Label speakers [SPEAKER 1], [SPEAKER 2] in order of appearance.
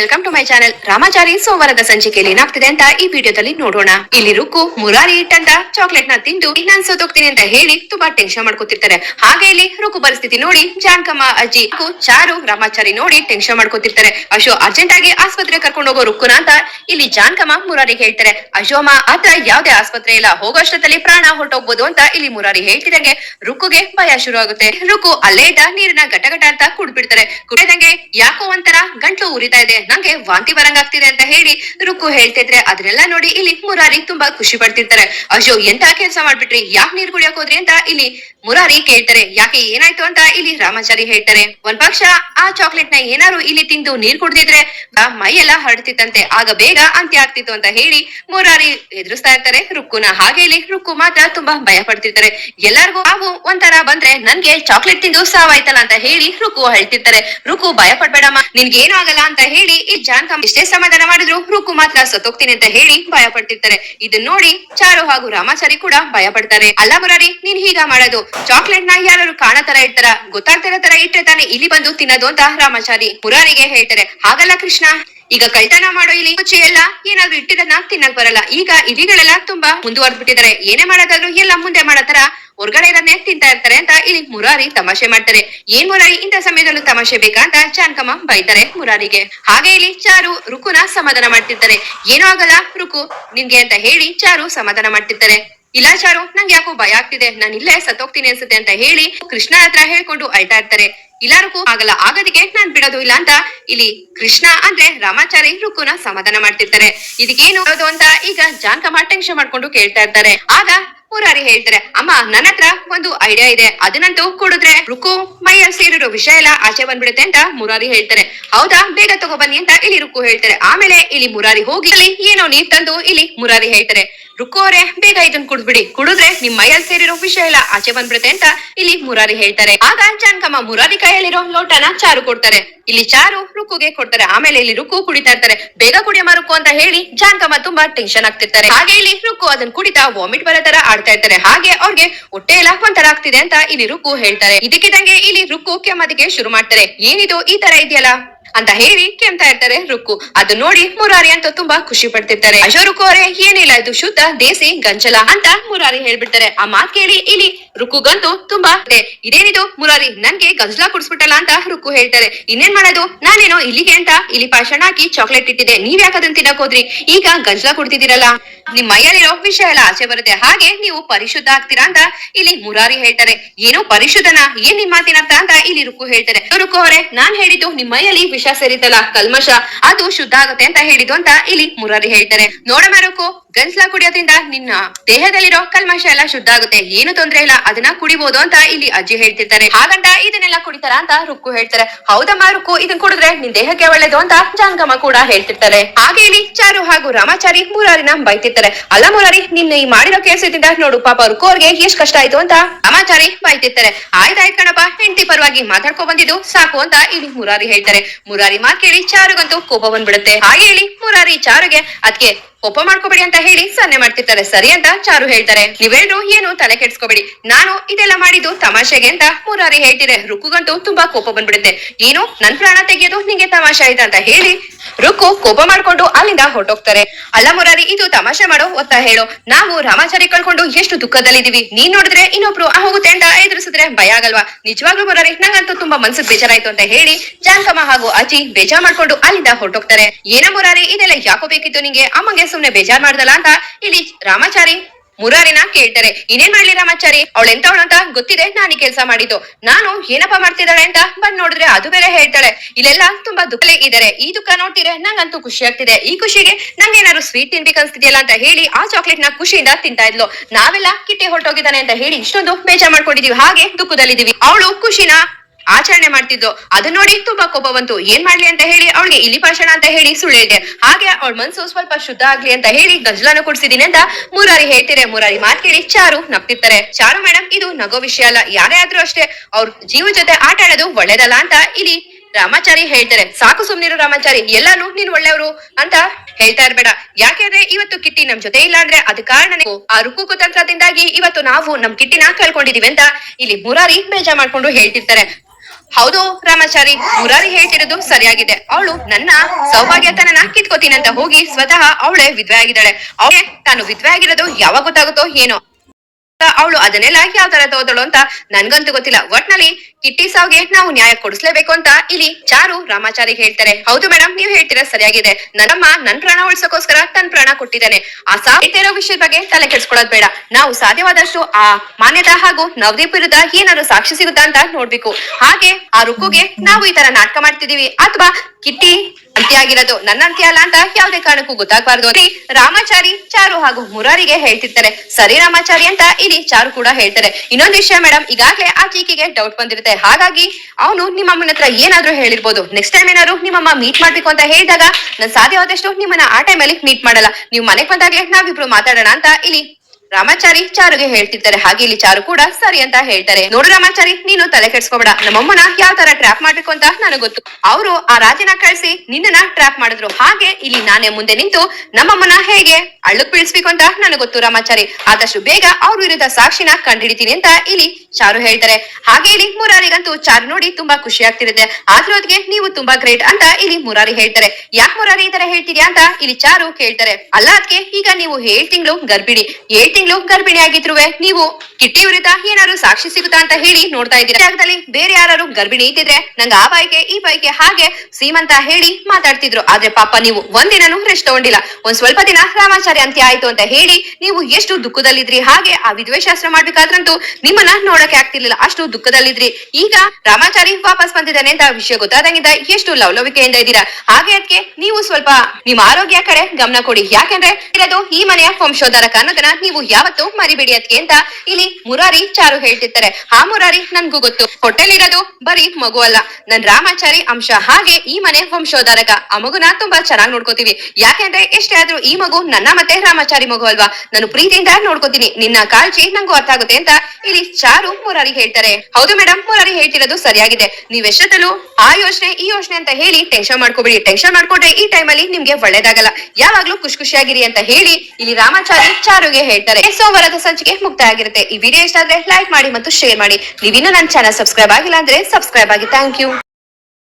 [SPEAKER 1] Welcome to my channel Ramachari ಸೋಮವಾರದ ಸಂಚಿಕೆಯಲ್ಲಿ ಏನಾಗ್ತಿದೆ ಅಂತ ಈ ವಿಡಿಯೋದಲ್ಲಿ ನೋಡೋಣ. ಇಲ್ಲಿ ರುಕ್ಕು, ಮುರಾರಿ ಇಟ್ಟಂತ ಚಾಕ್ಲೇಟ್ನ ತಿಂದು ನಾನ್ ಸೋತೋಗ್ತೀನಿ ಅಂತ ಹೇಳಿ ತುಂಬಾ ಟೆನ್ಷನ್ ಮಾಡ್ಕೊತಿರ್ತಾರೆ. ಹಾಗೆ ಇಲ್ಲಿ ರುಕ್ಕು ಪರಿಸ್ಥಿತಿ ನೋಡಿ, ಜಾನ್ಕಮ್ಮ, ಅಜ್ಜಿ ಚಾರು, ರಾಮಾಚಾರಿ ನೋಡಿ ಟೆನ್ಷನ್ ಮಾಡ್ಕೊತಿರ್ತಾರೆ. ಅಶೋ ಅರ್ಜೆಂಟ್ ಆಗಿ ಆಸ್ಪತ್ರೆ ಕರ್ಕೊಂಡು ಹೋಗೋ ರುಕ್ಕುನ ಅಂತ ಇಲ್ಲಿ ಜಾನ್ಕಮ್ಮ, ಮುರಾರಿ ಹೇಳ್ತಾರೆ. ಅಶೋಮ ಆತ್ರ ಯಾವ್ದೇ ಆಸ್ಪತ್ರೆ ಇಲ್ಲ. ಹೋಗೋಷ್ಟರಲ್ಲಿ ಪ್ರಾಣ ಹೊರಟೋಗ್ಬೋದು ಅಂತ ಇಲ್ಲಿ ಮುರಾರಿ ಹೇಳ್ತಿದಂಗೆ ರುಕ್ಕುಗೆ ಭಯ ಶುರು ಆಗುತ್ತೆ ರುಕ್ಕು ಅಲ್ಲೇ ಇದ್ದ ನೀರಿನ ಘಟಘಟ ಅಂತ ಕುಡ್ಬಿಡ್ತಾರೆ ಕುಡಿದಂಗೆ ಯಾಕೋ ಒಂಥರ ಗಂಟ್ಲು ಉರಿತಾ ಇದೆ. ನಂಗೆ ವಾಂತಿ ಬರಂಗಾಗ್ತಿದೆ ಅಂತ ಹೇಳಿ ರುಕ್ಕು ಹೇಳ್ತಿದ್ರೆ ಅದ್ರೆಲ್ಲ ನೋಡಿ ಇಲ್ಲಿ ಮುರಾರಿ ತುಂಬಾ ಖುಷಿ ಪಡ್ತಿರ್ತಾರೆ. ಅಶೋ ಎಂತ ಕೆಲಸ ಮಾಡ್ಬಿಟ್ರಿ? ಯಾಕೆ ನೀರ್ ಕುಡಿಯಕ್ ಹೋದ್ರಿ ಅಂತ ಇಲ್ಲಿ ಮುರಾರಿ ಕೇಳ್ತಾರೆ, ಯಾಕೆ ಏನಾಯ್ತು ಅಂತ ಇಲ್ಲಿ ರಾಮಾಚಾರಿ ಹೇಳ್ತಾರೆ. ಒಂದ್ ಪಕ್ಷ ಆ ಚಾಕ್ಲೇಟ್ನ ಏನಾರು ಇಲ್ಲಿ ತಿಂದು ನೀರ್ ಕುಡ್ದಿದ್ರೆ ಬಾ ಮೈ ಎಲ್ಲ ಹರಡ್ತಿತ್ತಂತೆ, ಆಗ ಬೇಗ ಅಂತ್ಯ ಆಗ್ತಿತ್ತು ಅಂತ ಹೇಳಿ ಮುರಾರಿ ಎದುರಿಸ್ತಾ ಇರ್ತಾರೆ. ರುಕ್ಕುನ ಹಾಗೆ ಇಲ್ಲಿ ರುಕ್ಕು ಮಾತ್ರ ತುಂಬಾ ಭಯ ಪಡ್ತಿರ್ತಾರೆ. ಎಲ್ಲರಿಗೂ ಹಾವು ಒಂಥರ ಬಂದ್ರೆ ನನ್ಗೆ ಚಾಕ್ಲೇಟ್ ತಿಂದು ಸಾವಾಯ್ತಲ್ಲ ಅಂತ ಹೇಳಿ ರುಕು ಹೇಳ್ತಿರ್ತಾರೆ ರುಕು ಭಯ ಪಡ್ಬೇಡಮ್ಮ, ನಿನ್ಗೆ ಏನಾಗಲ್ಲ ಅಂತ ಹೇಳಿ ಈ ಜಾನ್ಕಮ್ ಎಷ್ಟೇ ಸಮಾಧಾನ ಮಾಡಿದ್ರು ರುಕು ಮಾತ್ರ ಸತ್ತೋಗ್ತೀನಿ ಅಂತ ಹೇಳಿ ಭಯ ಪಡ್ತಿರ್ತಾರೆ. ಇದನ್ನ ನೋಡಿ ಚಾರು ಹಾಗೂ ರಾಮಾಚಾರಿ ಕೂಡ ಭಯ ಪಡ್ತಾರೆ. ಅಲ್ಲ ಮುರಾರಿ, ನೀನ್ ಹೀಗ ಮಾಡೋದು. ಚಾಕ್ಲೇಟ್ನ ಯಾರು ಕಾಣ ತರ ಇರ್ತಾರ? ಗೊತ್ತಾಗ್ತಿರೋ ತರ ಇಟ್ಟರೆ ತಾನೆ ಇಲ್ಲಿ ಬಂದು ತಿನ್ನೋದು ಅಂತ ರಾಮಾಚಾರಿ ಮುರಾರಿಗೆ ಹೇಳ್ತಾರೆ. ಹಾಗಲ್ಲ ಕೃಷ್ಣ, ಈಗ ಕಳ್ತನ ಮಾಡೋ ಇಲ್ಲಿ ಮುಚ್ಚಿ ಎಲ್ಲ ಏನಾದ್ರು ಇಟ್ಟಿದನ್ನ ತಿನ್ನಕ್ ಬರಲ್ಲ. ಈಗ ಇಲಿಗಳೆಲ್ಲ ತುಂಬಾ ಮುಂದುವರೆದ್ ಬಿಟ್ಟಿದ್ದಾರೆ ಏನೇ ಮಾಡೋದಾದ್ರು ಎಲ್ಲ ಮುಂದೆ ಮಾಡತರ ಹೊರ್ಗಡೆ ಇರೋದೇ ತಿಂತಾ ಇರ್ತಾರೆ ಅಂತ ಇಲ್ಲಿ ಮುರಾರಿ ತಮಾಷೆ ಮಾಡ್ತಾರೆ. ಏನ್ ಮುರಾರಿ? ಇಂಥ ಸಮಯದಲ್ಲೂ ತಮಾಷೆ ಬೇಕಾ ಅಂತ ಚಾನ್ಕಮ್ಮ ಬೈತಾರೆ ಮುರಾರಿಗೆ. ಹಾಗೆ ಇಲ್ಲಿ ಚಾರು ರುಕುನ ಸಮಾಧಾನ ಮಾಡ್ತಿರ್ತಾರೆ. ಏನೂ ಆಗಲ್ಲ ರುಕು, ನಿನ್ಗೆ ಅಂತ ಹೇಳಿ ಚಾರು ಸಮಾಧಾನ ಮಾಡ್ತಿರ್ತಾರೆ. ಇಲ್ಲ ಚಾರು ನಂಗೆ ಯಾಕೋ ಭಯ ಆಗ್ತಿದೆ. ನಾನು ಇಲ್ಲೇ ಸತ್ತೋಗ್ತೀನಿ ಅನ್ಸುತ್ತೆ ಅಂತ ಹೇಳಿ ಕೃಷ್ಣ ಹತ್ರ ಹೇಳ್ಕೊಂಡು ಅಳ್ತಾ ಇರ್ತಾರೆ. ಇಲ್ಲಾರಕ್ಕೂ ಆಗಲ್ಲ. ಆಗದಿಗೆ ನಾನ್ ಬಿಡೋದು ಇಲ್ಲ ಅಂತ ಇಲ್ಲಿ ಕೃಷ್ಣ ಅಂದ್ರೆ ರಾಮಾಚಾರಿ ರುಕ್ಕುನ ಸಮಾಧಾನ ಮಾಡ್ತಿರ್ತಾರೆ. ಇದಕ್ಕೇನು ಮಾಡೋದು ಅಂತ ಈಗ ಜಾನ್ಕಮ್ಮ ಟೆನ್ಷನ್ ಮಾಡ್ಕೊಂಡು ಕೇಳ್ತಾ ಇರ್ತಾರೆ. ಆಗ ಮುರಾರಿ ಹೇಳ್ತಾರೆ, ಅಮ್ಮ ನನ್ನ ಹತ್ರ ಒಂದು ಐಡಿಯಾ ಇದೆ. ಅದನ್ನಂತೂ ಕುಡಿದ್ರೆ ರುಕು ಮೈಯಲ್ಲಿ ಸೇರಿರೋ ವಿಷಯ ಎಲ್ಲ ಆಚೆ ಬಂದ್ಬಿಡುತ್ತೆ ಅಂತ ಮುರಾರಿ ಹೇಳ್ತಾರೆ. ಹೌದಾ? ಬೇಗ ತಗೊಬನ್ನಿ ಅಂತ ಇಲ್ಲಿ ರುಕು ಹೇಳ್ತಾರೆ. ಆಮೇಲೆ ಇಲ್ಲಿ ಮುರಾರಿ ಹೋಗಿ ಏನೋ ನೀರ್ ತಂದು ಇಲ್ಲಿ ಮುರಾರಿ ಹೇಳ್ತಾರೆ. ರುಕ್ಕು ಅವರೇ ಬೇಗ ಇದನ್ನ ಕುಡ್ದ್ಬಿಡಿ. ಕುಡಿದ್ರೆ ನಿಮ್ ಮೈಯಲ್ಲಿ ಸೇರಿರೋ ವಿಷಯ ಎಲ್ಲ ಆಚೆ ಬಂದ್ಬಿಡುತ್ತೆ ಅಂತ ಇಲ್ಲಿ ಮುರಾರಿ ಹೇಳ್ತಾರೆ. ಆಗ ಜಾನ್ಕಮ್ಮ ಮುರಾರಿ ಕೈಯಲ್ಲಿರೋ ಲೋಟನ ಚಾರು ಕೊಡ್ತಾರೆ. ಇಲ್ಲಿ ಚಾರು ರುಕುಗೆ ಕೊಡ್ತಾರೆ. ಆಮೇಲೆ ಇಲ್ಲಿ ರುಕು ಕುಡಿತಾ ಇರ್ತಾರೆ. ಬೇಗ ಕುಡಿಯಮ್ಮ ರುಕ್ಕು ಅಂತ ಹೇಳಿ ಜಾನ್ಕಮ್ಮ ತುಂಬಾ ಟೆನ್ಷನ್ ಆಗ್ತಿರ್ತಾರೆ. ಹಾಗೆ ಇಲ್ಲಿ ರುಕು ಅದನ್ನ ಕುಡಿತಾ ವಾಮಿಟ್ ಬರೋ ತರ ಆಡ್ತಾ ಇರ್ತಾರೆ. ಹಾಗೆ ಅವ್ರಿಗೆ ಹೊಟ್ಟೆ ಎಲ್ಲ ಒಂಥರ ಆಗ್ತಿದೆ ಅಂತ ಇಲ್ಲಿ ರುಕ್ಕು ಹೇಳ್ತಾರೆ. ಇದಕ್ಕಿದಂಗೆ ಇಲ್ಲಿ ರುಕ್ಕು ಕೆಮ್ಮದಿಗೆ ಶುರು ಮಾಡ್ತಾರೆ. ಏನಿದು ಈ ತರ ಇದೆಯಲ್ಲ? ಅಂತ ಹೇಳಿ ಕೆಮ್ತಾ ಇರ್ತಾರೆ ರುಕ್ಕು. ಅದು ನೋಡಿ ಮುರಾರಿ ಅಂತ ತುಂಬಾ ಖುಷಿ ಪಡ್ತಿರ್ತಾರೆ. ಅಶೋ ರುಕ್ಕು ಅವರೇ, ಏನಿಲ್ಲ, ಇದು ಶುದ್ಧ ದೇಸಿ ಗಂಜಲ ಅಂತ ಮುರಾರಿ ಹೇಳ್ಬಿಡ್ತಾರೆ. ಆ ಮಾತ್ ಕೇಳಿ ಇಲ್ಲಿ ರುಕ್ಕುಗಂತೂ ತುಂಬಾ ಇದೇನಿದು? ಮುರಾರಿ, ನನ್ಗೆ ಗಂಜಲ ಕುಡಿಸ್ಬಿಟ್ಟಲ್ಲ ಅಂತ ರುಕ್ಕು ಹೇಳ್ತಾರೆ. ಇನ್ನೇನ್ ಮಾಡೋದು? ನಾನೇನೋ ಇಲ್ಲಿಗೆ ಅಂತ ಇಲ್ಲಿ ಪಾಷಣ ಹಾಕಿ ಚಾಕ್ಲೇಟ್ ಇಟ್ಟಿದೆ ನೀವ್ ಯಾಕೆ ಅದನ್ನ ತಿನ್ನಕ್ ಹೋದ್ರಿ? ಈಗ ಗಂಜಲ ಕುಡ್ತಿದ್ದೀರಲ್ಲ. ನಿಮ್ ಮೈಯಲ್ಲಿರೋ ವಿಷಯ ಎಲ್ಲ ಆಚೆ ಬರುತ್ತೆ. ಹಾಗೆ ನೀವು ಪರಿಶುದ್ಧ ಆಗ್ತೀರಾ ಅಂತ ಇಲ್ಲಿ ಮುರಾರಿ ಹೇಳ್ತಾರೆ. ಏನು ಪರಿಶುದ್ಧನ? ಏನ್ ನಿಮ್ ಮಾತಿನ ಅಂತ ಇಲ್ಲಿ ರುಕ್ಕು ಹೇಳ್ತಾರೆ. ರುಕ್ಕು ಅವರೇ, ನಾನ್ ಹೇಳಿದ್ದು ನಿಮ್ ಮೈಯಲ್ಲಿ ವಿಷ ಸೇರಿತಲ್ಲ ಕಲ್ಮಶ ಅದು ಶುದ್ಧ ಆಗುತ್ತೆ ಅಂತ ಹೇಳಿದ್ದು ಅಂತ ಇಲ್ಲಿ ಮುರಾರಿ ಹೇಳ್ತಾರೆ. ನೋಡ ರುಕ್ಕು ಗಂಜಲ ಕುಡಿಯೋದ್ರಿಂದ ನಿನ್ನ ದೇಹದಲ್ಲಿರೋ ಕಲ್ಮಶ ಎಲ್ಲ ಶುದ್ಧ ಆಗುತ್ತೆ. ಏನು ತೊಂದ್ರೆ ಇಲ್ಲ. ಅದನ್ನ ಕುಡಿಬಹುದು ಅಂತ ಇಲ್ಲಿ ಅಜ್ಜಿ ಹೇಳ್ತಿರ್ತಾರೆ. ಹಾಗಂತ ಇದನ್ನೆಲ್ಲ ಕುಡಿತಾರ ಅಂತ ರುಕ್ಕು ಹೇಳ್ತಾರೆ. ಹೌದಮ್ಮ ರುಕ್ಕು, ಇದನ್ ಕುಡಿದ್ರೆ ನಿನ್ ದೇಹಕ್ಕೆ ಒಳ್ಳೇದು ಅಂತ ಜಾನ್ಗಮ್ಮ ಕೂಡ ಹೇಳ್ತಿರ್ತಾರೆ. ಹಾಗೆ ಇಲ್ಲಿ ಚಾರು ಹಾಗೂ ರಾಮಾಚಾರಿ ಮುರಾರಿನ ಬೈತಿರ್ತಾರೆ. ಅಲ್ಲ ಮುರಾರಿ, ನಿನ್ನ ಈ ಮಾಡಿರೋ ಕೆಲಸದಿಂದ ನೋಡು ಪಾಪ ರುಕ್ಕು ಅವ್ರಿಗೆ ಎಷ್ಟು ಕಷ್ಟ ಆಯ್ತು ಅಂತ ರಾಮಾಚಾರಿ ಬೈತಿರ್ತಾರೆ. ಆಯ್ತಾಯ್ತು ಕಣಪ್ಪ, ಹೆಂಡತಿ ಪರವಾಗಿ ಮಾತಾಡ್ಕೊ ಬಂದಿದ್ದು ಸಾಕು ಅಂತ ಇಲ್ಲಿ ಮುರಾರಿ ಹೇಳ್ತಾರೆ. ಮುರಾರಿ ಮಾತ್ ಕೇಳಿ ಚಾರುಗಂತೂ ಕೋಪ ಬಂದ್ಬಿಡುತ್ತೆ. ಹಾಗೆ ಹೇಳಿ ಮುರಾರಿ ಚಾರುಗೆ ಅದಕ್ಕೆ ಕೋಪ ಮಾಡ್ಕೋಬೇಡಿ ಅಂತ ಹೇಳಿ ಸನ್ನೆ ಮಾಡ್ತಿರ್ತಾರೆ. ಸರಿ ಅಂತ ಚಾರು ಹೇಳ್ತಾರೆ. ನೀವೆಲ್ರು ಏನು ತಲೆ ಕೆಡ್ಸ್ಕೋಬೇಡಿ. ನಾನು ಇದೆಲ್ಲ ಮಾಡಿದ್ದು ತಮಾಷೆಗೆ ಅಂತ ಮುರಾರಿ ಹೇಳ್ತಿದೆ. ರುಕ್ಕುಗಂತೂ ತುಂಬಾ ಕೋಪ ಬಂದ್ಬಿಡುತ್ತೆ. ಏನು ನನ್ ಪ್ರಾಣ ತೆಗೆಯೋದು ನಿಂಗೆ ತಮಾಷೆ ಆಯ್ತಾ ಅಂತ ಹೇಳಿ ರುಕ್ಕು ಕೋಪ ಮಾಡ್ಕೊಂಡು ಅಲ್ಲಿಂದ ಹೊರಟೋಗ್ತಾರೆ. ಅಲ್ಲ ಮುರಾರಿ, ಇದು ತಮಾಷೆ ಮಾಡೋ ಒತ್ತ ಹೇಳು. ನಾವು ರಾಮಾಚಾರಿ ಕಳ್ಕೊಂಡು ಎಷ್ಟು ದುಃಖದಲ್ಲಿದ್ದೀವಿ. ನೀನ್ ನೋಡಿದ್ರೆ ಇನ್ನೊಬ್ರು ಆ ಹೋಗುತ್ತೆ ಅಂತ ಎದುರಿಸಿದ್ರೆ ಭಯ ಆಗಲ್ವಾ? ನಿಜವಾಗ್ಲೂ ಮುರಾರಿ, ನಂಗಂತೂ ತುಂಬಾ ಮನ್ಸಿಗೆ ಬೇಜಾರಾಯ್ತು ಅಂತ ಹೇಳಿ ಜಾನ್ಕಮ್ಮ ಹಾಗೂ ಅಜ್ಜಿ ಬೇಜಾರ್ ಮಾಡ್ಕೊಂಡು ಅಲ್ಲಿಂದ ಹೊರಟೋಗ್ತಾರೆ. ಏನ ಮುರಾರಿ, ಇದೆಲ್ಲ ಯಾಕೋ ಬೇಕಿತ್ತು ನಿಂಗೆ? ಅಮ್ಮಗೆ ಸುಮ್ನೆ ಬೇಜಾರ್ ಮಾಡ್ದಲ್ಲ ಅಂತ ಇಲ್ಲಿ ರಾಮಾಚಾರಿ ಮುರಾರಿನ ಕೇಳ್ತಾರೆ ಇನ್ನೇನ್ ಮಾಡ್ಲಿ ರಾಮಾಚಾರಿ? ಅವಳು ಎಂತವಳು ಅಂತ ಗೊತ್ತಿದೆ ನಾನು ಕೆಲಸ ಮಾಡಿದ್ದು. ನಾನು ಏನಪ್ಪ ಮಾಡ್ತಿದ್ದಾಳೆ ಅಂತ ಬಂದ್ ನೋಡಿದ್ರೆ ಅದು ಬೇರೆ ಹೇಳ್ತಾಳೆ. ಇಲ್ಲೆಲ್ಲ ತುಂಬಾ ದುಃಖಲೇ ಇದಾರೆ ಈ ದುಃಖ ನೋಡ್ತಿದ್ರೆ ನಂಗಂತೂ ಖುಷಿ ಆಗ್ತಿದೆ. ಈ ಖುಷಿಗೆ ನಂಗೆ ಏನಾದ್ರು ಸ್ವೀಟ್ ತಿನ್ಬೇಕು ಅನ್ಸ್ತಿದ್ಯಲ್ಲ ಅಂತ ಹೇಳಿ ಆ ಚಾಕ್ಲೇಟ್ನ ಖುಷಿಯಿಂದ ತಿಂತಾ ಇದ್ಲು. ನಾವೆಲ್ಲ ಕಿಟ್ಟಿ ಹೊರಟೋಗಿದ್ದಾನೆ ಅಂತ ಹೇಳಿ ಇಷ್ಟೊಂದು ಬೇಜಾರ್ ಮಾಡ್ಕೊಂಡಿದೀವಿ. ಹಾಗೆ ದುಃಖದಲ್ಲಿದ್ದೀವಿ. ಅವಳು ಖುಷಿನ ಆಚರಣೆ ಮಾಡ್ತಿದ್ಲು ಅದನ್ನ ನೋಡಿ ತುಂಬಾ ಕೋಪ ಬಂತು. ಏನ್ ಮಾಡ್ಲಿ ಅಂತ ಹೇಳಿ ಅವಳಿಗೆ ಇಲಿ ಭಾಷಣ ಅಂತ ಹೇಳಿ ಸುಳ್ಳು ಹೇಳಿದೆ. ಹಾಗೆ ಅವಳ ಮನ್ಸು ಸ್ವಲ್ಪ ಶುದ್ಧ ಆಗ್ಲಿ ಅಂತ ಹೇಳಿ ಗಂಜಲನ ಕೊಡ್ಸಿದೀನಿ ಅಂತ ಮುರಾರಿ ಹೇಳ್ತಾರೆ ಮುರಾರಿ ಮಾತ್ ಕೇಳಿ ಚಾರು ನಗ್ತಿರ್ತಾರೆ ಚಾರು ಮೇಡಮ್ ಇದು ನಗೋ ವಿಷಯ ಅಲ್ಲ. ಯಾರೇ ಆದ್ರೂ ಅಷ್ಟೇ, ಅವ್ರ ಜೀವ ಜೊತೆ ಆಟ ಆಡೋದು ಒಳ್ಳೇದಲ್ಲ ಅಂತ ಇಲ್ಲಿ ರಾಮಾಚಾರಿ ಹೇಳ್ತಾರೆ. ಸಾಕು ಸುಮ್ನಿರು ರಾಮಾಚಾರಿ, ಎಲ್ಲಾನು ನೀನ್ ಒಳ್ಳೆಯವರು ಅಂತ ಹೇಳ್ತಾ ಇರ್ಬೇಡ. ಯಾಕೆಂದ್ರೆ ಇವತ್ತು ಕಿಟ್ಟಿ ನಮ್ ಜೊತೆ ಇಲ್ಲ ಅಂದ್ರೆ ಅದ ಕಾರಣನೇ. ಆ ರುಕು ಕುತಂತ್ರದಿಂದಾಗಿ ಇವತ್ತು ನಾವು ನಮ್ ಕಿಟ್ಟಿನ ಕಳ್ಕೊಂಡಿದೀವಿ ಅಂತ ಇಲ್ಲಿ ಮುರಾರಿ ಬೇಜಾರ್ ಮಾಡ್ಕೊಂಡು ಹೇಳ್ತಿರ್ತಾರೆ. ಹೌದು, ರಾಮಾಚಾರಿ. ಮುರಾರಿ ಹೇಳ್ತಿರೋದು ಸರಿಯಾಗಿದೆ. ಅವಳು ನನ್ನ ಸೌಭಾಗ್ಯತನನ ಕಿತ್ಕೋತೀನಂತ ಹೋಗಿ ಸ್ವತಃ ಅವಳೇ ವಿದ್ವೆ ಆಗಿದ್ದಾಳೆ. ಅವಳೆ ತಾನು ವಿದ್ವೆ ಆಗಿರೋದು ಯಾವಾಗ ಗೊತ್ತಾಗುತ್ತೋ ಏನೋ. ಅವಳು ಅದನ್ನೆಲ್ಲ ಯಾವ ತರ ತೋದಳು ಅಂತ ನನ್ಗಂತೂ ಗೊತ್ತಿಲ್ಲ. ಒಟ್ನಲ್ಲಿ ಕಿಟ್ಟಿ ಸಾವ್ಗೆ ನಾವು ನ್ಯಾಯ ಕೊಡಿಸ್ಲೇಬೇಕು ಅಂತ ಇಲ್ಲಿ ಚಾರು ರಾಮಾಚಾರಿ ಹೇಳ್ತಾರೆ. ಹೌದು ಮೇಡಮ್ ನೀವು ಹೇಳ್ತೀರಾ? ಸರಿಯಾಗಿದೆ. ನನ್ನಮ್ಮ ನನ್ ಪ್ರಾಣ ಉಳಿಸೋಕೋಸ್ಕರ ತನ್ ಪ್ರಾಣ ಕೊಟ್ಟಿದ್ದಾನೆ. ಆ ಸಾವ್ ಇರೋ ವಿಷಯದ ಬಗ್ಗೆ ತಲೆ ಕೆಡ್ಸ್ಕೊಳ್ಳೋದ್ ಬೇಡ. ನಾವು ಸಾಧ್ಯವಾದಷ್ಟು ಆ ಮಾನ್ಯತಾ ಹಾಗೂ ನವದೀಪ್ ವಿರುದ್ಧ ಏನಾದ್ರು ಸಾಕ್ಷಿ ಸಿಗುತ್ತಾ ಅಂತ ನೋಡ್ಬೇಕು. ಹಾಗೆ ಆ ರುಕ್ಕುಗೆ ನಾವು ಈ ತರ ನಾಟಕ ಮಾಡ್ತಿದೀವಿ ಅಥವಾ ಕಿಟ್ಟಿ ಅಂತ್ಯ ಆಗಿರೋದು ನನ್ನ ಅಂತ್ಯ ಅಲ್ಲ ಅಂತ ಯಾವುದೇ ಕಾರಣಕ್ಕೂ ಗೊತ್ತಾಗಬಾರ್ದು ಅಂತ ರಾಮಾಚಾರಿ ಚಾರು ಹಾಗೂ ಮುರಾರಿಗೆ ಹೇಳ್ತಿರ್ತಾರೆ. ಸರಿ ರಾಮಾಚಾರಿ ಅಂತ ಇಲ್ಲಿ ಚಾರು ಕೂಡ ಹೇಳ್ತಾರೆ. ಇನ್ನೊಂದು ವಿಷಯ ಮೇಡಮ್ ಈಗಾಗಲೇ ಆ ಚೀಕಿಗೆ ಡೌಟ್ ಬಂದಿರುತ್ತೆ. ಹಾಗಾಗಿ ಅವನು ನಿಮ್ಮ ಅಮ್ಮನ ಹತ್ರ ಏನಾದ್ರೂ ಹೇಳಿರ್ಬೋದು. ನೆಕ್ಸ್ಟ್ ಟೈಮ್ ಏನಾದ್ರು ನಿಮ್ಮಮ್ಮ ಮೀಟ್ ಮಾಡ್ಬೇಕು ಅಂತ ಹೇಳಿದಾಗ ನಾನು ಸಾಧ್ಯವಾದಷ್ಟು ನಿಮ್ಮನ್ನ ಆ ಟೈಮಲ್ಲಿ ಮೀಟ್ ಮಾಡಲ್ಲ. ನೀವು ಮನೆಗೆ ಬಂದಾಗ್ಲೇ ನಾವಿಬ್ರು ಮಾತಾಡೋಣ ಅಂತ ಇಲ್ಲಿ ರಾಮಾಚಾರಿ ಚಾರುಗೆ ಹೇಳ್ತಿರ್ತಾರೆ. ಹಾಗೆ ಇಲ್ಲಿ ಚಾರು ಕೂಡ ಸರಿ ಅಂತ ಹೇಳ್ತಾರೆ. ನೋಡು ರಾಮಾಚಾರಿ, ನೀನು ತಲೆ ಕೆಡ್ಸ್ಕೊಬೇಡ. ನಮ್ಮಮ್ಮನ ಯಾವ ತರ ಟ್ರ್ಯಾಪ್ ಮಾಡ್ಬೇಕು ಅಂತ ನನಗೆ ಗೊತ್ತು. ಅವರು ಆ ರಾಜನ ಕಳಿಸಿ ನಿನ್ನನ್ನ ಟ್ರ್ಯಾಪ್ ಮಾಡಿದ್ರು. ಹಾಗೆ ಇಲ್ಲಿ ನಾನೇ ಮುಂದೆ ನಿಂತು ನಮ್ಮಮ್ಮನ ಹೇಗೆ ಅಳ್ಳಕ್ ಬೀಳಿಸ್ಬೇಕು ಅಂತ ನನಗೆ ಗೊತ್ತು ರಾಮಾಚಾರಿ. ಆದಷ್ಟು ಬೇಗ ಅವ್ರ ವಿರುದ್ಧ ಸಾಕ್ಷಿನ ಕಂಡಿಡಿತೀನಿ ಅಂತ ಇಲ್ಲಿ ಚಾರು ಹೇಳ್ತಾರೆ. ಹಾಗೆ ಇಲ್ಲಿ ಮುರಾರಿಗಂತೂ ಚಾರು ನೋಡಿ ತುಂಬಾ ಖುಷಿ ಆಗ್ತಿರುತ್ತೆ. ಆದ್ರೂ ನೀವು ತುಂಬಾ ಗ್ರೇಟ್ ಅಂತ ಇಲ್ಲಿ ಮುರಾರಿ ಹೇಳ್ತಾರೆ. ಯಾಕೆ ಮುರಾರಿ ಈ ತರ ಹೇಳ್ತೀರಿ ಅಂತ ಇಲ್ಲಿ ಚಾರು ಕೇಳ್ತಾರೆ. ಅಲ್ಲ ಅದಕ್ಕೆ ಈಗ ನೀವು ಏಳ್ ತಿಂಗಳು ಗರ್ಭಿಣಿ. ಏಳ್ ತಿಂಗಳು ಗರ್ಭಿಣಿ ಆಗಿದ್ರುವೆ ನೀವು ಕಿಟ್ಟಿ ವಿರುದ್ಧ ಏನಾದ್ರು ಸಾಕ್ಷಿ ಸಿಗುತ್ತಾ ಅಂತ ಹೇಳಿ ನೋಡ್ತಾ ಇದ್ದೀರಾ. ಜಾಗದಲ್ಲಿ ಬೇರೆ ಯಾರು ಗರ್ಭಿಣಿ ಇದ್ದಿದ್ರೆ ನಂಗೆ ಆ ಬೈಕೆ ಈ ಬೈಕೆ ಹಾಗೆ ಸೀಮಂತ ಹೇಳಿ ಮಾತಾಡ್ತಿದ್ರು. ಆದ್ರೆ ಪಾಪ ನೀವು ಒಂದಿನನೂ ರೆಸ್ಟ್ ತಗೊಂಡಿಲ್ಲ. ಒಂದ್ ಸ್ವಲ್ಪ ದಿನ ರಾಮಾಚಾರ್ಯ ಅಂತ್ಯ ಆಯ್ತು ಅಂತ ಹೇಳಿ ನೀವು ಎಷ್ಟು ದುಃಖದಲ್ಲಿದ್ರಿ, ಹಾಗೆ ಆ ವಿದ್ವೇಶಾಸ್ತ್ರ ಮಾಡ್ಬೇಕಾದ್ರಂತೂ ನಿಮ್ಮನ್ನ ನೋಡಕ್ಕೆ ಆಗ್ತಿರ್ಲಿಲ್ಲ. ಅಷ್ಟು ದುಃಖದಲ್ಲಿದ್ರಿ. ಈಗ ರಾಮಾಚಾರಿ ವಾಪಸ್ ಬಂದಿದ್ದಾನೆ ಅಂತ ವಿಷಯ ಗೊತ್ತಾದಂಗಿಂದ ಎಷ್ಟು ಲವಲವಿಕೆಯಿಂದ ಇದ್ದೀರಾ? ಹಾಗೆ ಅದಕ್ಕೆ ನೀವು ಸ್ವಲ್ಪ ನಿಮ್ಮ ಆರೋಗ್ಯ ಕಡೆ ಗಮನ ಕೊಡಿ. ಯಾಕೆಂದ್ರೆ ಇರೋದು ಈ ಮನೆಯ ವಂಶೋದ್ಧಾರಕ ಅನ್ನೋದನ್ನ ನೀವು ಯಾವತ್ತು ಮರಿಬೇಡಿ ಅದಕ್ಕೆ ಅಂತ ಇಲ್ಲಿ ಮುರಾರಿ ಚಾರು ಹೇಳ್ತಿರ್ತಾರೆ. ಆ ಮುರಾರಿ ನನ್ಗೂ ಗೊತ್ತು. ಹೊಟ್ಟೆಲಿರೋದು ಬರೀ ಮಗು ಅಲ್ಲ. ನನ್ ರಾಮಾಚಾರಿ ಅಂಶ ಹಾಗೆ ಈ ಮನೆ ವಂಶೋದ್ಧಾರಕ ಆ ಮಗುನ ತುಂಬಾ ಚೆನ್ನಾಗಿ ನೋಡ್ಕೋತೀವಿ. ಯಾಕೆಂದ್ರೆ ಎಷ್ಟೇ ಆದ್ರೂ ಈ ಮಗು ನನ್ನ ಮತ್ತೆ ರಾಮಾಚಾರಿ ಮಗು ಅಲ್ವಾ? ನಾನು ಪ್ರೀತಿಯಿಂದ ನೋಡ್ಕೋತೀನಿ. ನಿನ್ನ ಕಾಳಜಿ ನಂಗೂ ಅರ್ಥ ಆಗುತ್ತೆ ಅಂತ ಇಲ್ಲಿ ಚಾರು ಮುರಾರಿ ಹೇಳ್ತಾರೆ. ಹೌದು ಮೇಡಮ್ ಮುರಾರಿ ಹೇಳ್ತಿರೋದು ಸರಿಯಾಗಿದೆ. ನೀವೆಷ್ಟೊತ್ತಲ್ಲೂ ಆ ಯೋಚನೆ, ಈ ಯೋಚನೆ ಅಂತ ಹೇಳಿ ಟೆನ್ಷನ್ ಮಾಡ್ಕೋಬೇಡಿ. ಟೆನ್ಷನ್ ಮಾಡ್ಕೊಂಡ್ರೆ ಈ ಟೈಮಲ್ಲಿ ನಿಮ್ಗೆ ಒಳ್ಳೇದಾಗಲ್ಲ. ಯಾವಾಗ್ಲೂ ಖುಷಿ ಖುಷಿಯಾಗಿರಿ ಅಂತ ಹೇಳಿ ಇಲ್ಲಿ ರಾಮಾಚಾರಿ ಚಾರುಗೆ ಹೇಳ್ತಾರೆ. ಸೋಮವಾರದ ಸಂಚಿಕೆ ಮುಕ್ತಾಯ ಆಗಿರುತ್ತೆ ಈ ವಿಡಿಯೋ ಇಷ್ಟ ಆದ್ರೆ ಲೈಕ್ ಮಾಡಿ ಮತ್ತು ಶೇರ್ ಮಾಡಿ. ನೀವಿನ್ನೂ ನನ್ನ ಚಾನಲ್ ಸಬ್ಸ್ಕ್ರೈಬ್ ಆಗಿಲ್ಲ ಅಂದ್ರೆ ಸಬ್ಸ್ಕ್ರೈಬ್ ಆಗಿ. Thank you